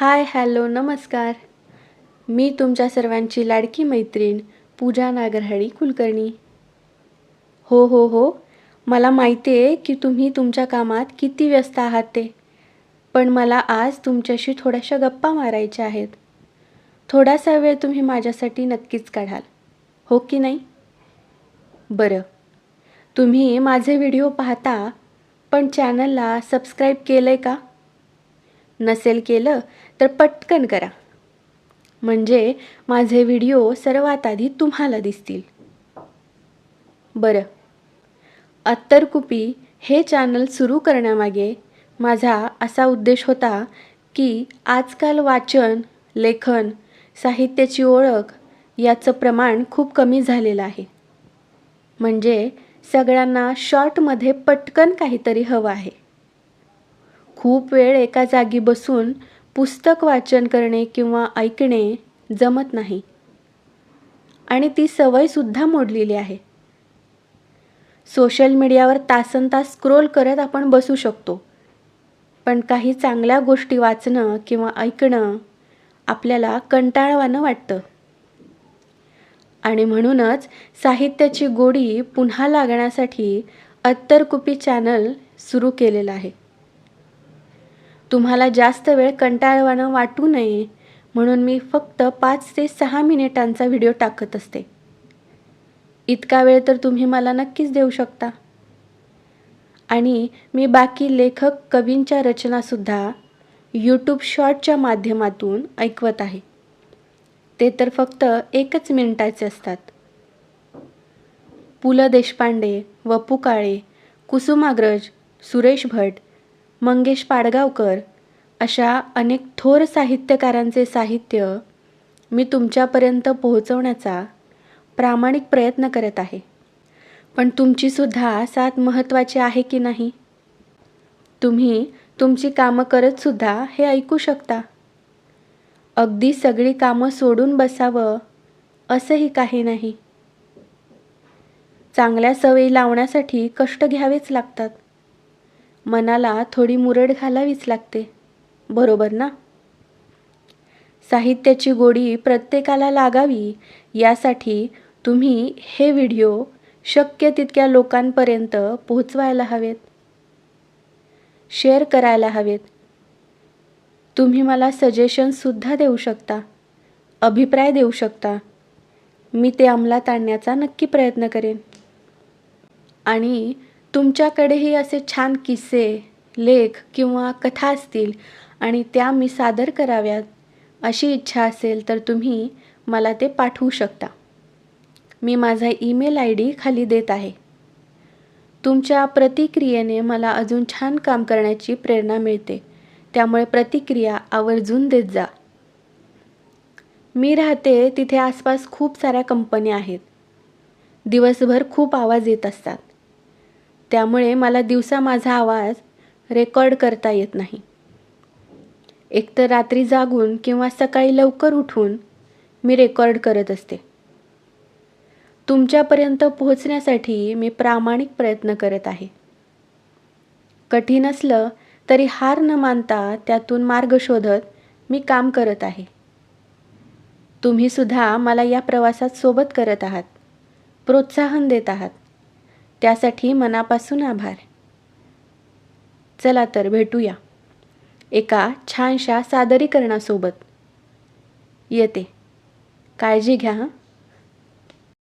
Hi hello नमस्कार. मी तुमच्या सर्वांची लाडकी मैत्रीण पूजा नागरहळी कुलकर्णी. हो हो हो. मला माहिती आहे की तुम्ही तुमच्या कामात किती व्यस्त आहात ते पण मला आज तुमच्याशी थोड्याशा गप्पा मारायच्या आहेत. थोडासा वेळ तुम्ही माझ्यासाठी नक्कीच काढाल हो की नाही? बरं. तुम्ही माझे व्हिडिओ पाहता पण चॅनलला सबस्क्राईब केलं आहे का? नसेल केलं तर पटकन करा. म्हणजे माझे व्हिडिओ सर्वात आधी तुम्हाला दिसतील. बरं. अत्तरकुपी हे चॅनल सुरू करण्यामागे माझा असा उद्देश होता की आजकाल वाचन लेखन साहित्याची ओळख याचं प्रमाण खूप कमी झालेलं आहे. म्हणजे सगळ्यांना शॉर्टमध्ये पटकन काहीतरी हवं आहे. खूप वेळ एका जागी बसून पुस्तक वाचन करणे किंवा ऐकणे जमत नाही. आणि ती सवयसुद्धा मोडलेली आहे. सोशल मीडियावर तासन तास स्क्रोल करत आपण बसू शकतो. पण काही चांगल्या गोष्टी वाचणं किंवा ऐकणं आपल्याला कंटाळवानं वाटतं. आणि म्हणूनच साहित्याची गोडी पुन्हा लागण्यासाठी अत्तरकुपी चॅनल सुरू केलेलं आहे. तुम्हाला जास्त वेळ कंटाळवाणं वाटू नये. म्हणून मी फक्त पाच ते सहा मिनिटांचा व्हिडिओ टाकत असते. इतका वेळ तर तुम्ही मला नक्कीच देऊ शकता. आणि मी बाकी लेखक कवींच्या रचनासुद्धा यूट्यूब शॉर्टच्या माध्यमातून ऐकवत आहे. ते तर फक्त एकच मिनिटाचे असतात. पु ल देशपांडे वपू काळे कुसुमाग्रज सुरेश भट मंगेश पाडगावकर अशा अनेक थोर साहित्यकारांचे साहित्य मी तुमच्यापर्यंत पोहोचवण्याचा प्रामाणिक प्रयत्न करत आहे. पण तुमचीसुद्धा साथ महत्त्वाची आहे की नाही? तुम्ही तुमची कामं करतसुद्धा हे ऐकू शकता. अगदी सगळी कामं सोडून बसावं असंही काही नाही. चांगल्या सवयी लावण्यासाठी कष्ट घ्यावेच लागतात. मनाला थोडी मुरड घालावीच लागते. बरोबर ना? साहित्याची गोडी प्रत्येकाला लागावी यासाठी तुम्ही हे व्हिडिओ शक्य तितक्या लोकांपर्यंत पोहोचवायला हवेत. शेअर करायला हवेत. तुम्ही मला सजेशनसुद्धा देऊ शकता अभिप्राय देऊ शकता. मी ते अंमलात आणण्याचा नक्की प्रयत्न करेन. आणि तुमच्याकडेही असे छान किस्से लेख किंवा कथा असतील आणि त्या मी सादर कराव्यात अशी इच्छा असेल तर तुम्ही मला ते पाठवू शकता. मी माझा ईमेल आय डी खाली देत आहे. तुमच्या प्रतिक्रियेने मला अजून छान काम करण्याची प्रेरणा मिळते. त्यामुळे प्रतिक्रिया आवर्जून देत जा. मी राहते तिथे आसपास खूप साऱ्या कंपन्या आहेत. दिवसभर खूप आवाज येत असतात. त्यामुळे मला दिवसा माझा आवाज रेकॉर्ड करता येत नाही. एकतर रात्री जागून किंवा सकाळी लवकर उठून मी रेकॉर्ड करत असते. तुमच्यापर्यंत पोहोचण्यासाठी मी प्रामाणिक प्रयत्न करत आहे. कठीण असलं तरी हार न मानता त्यातून मार्ग शोधत मी काम करत आहे. तुम्हीसुद्धा मला या प्रवासात सोबत करत आहात प्रोत्साहन देत आहात. त्यासाठी मनापासून आभार. चला तर भेटूया. एका छानशा सादरीकरणासोबत. येते. काळजी घ्या हां.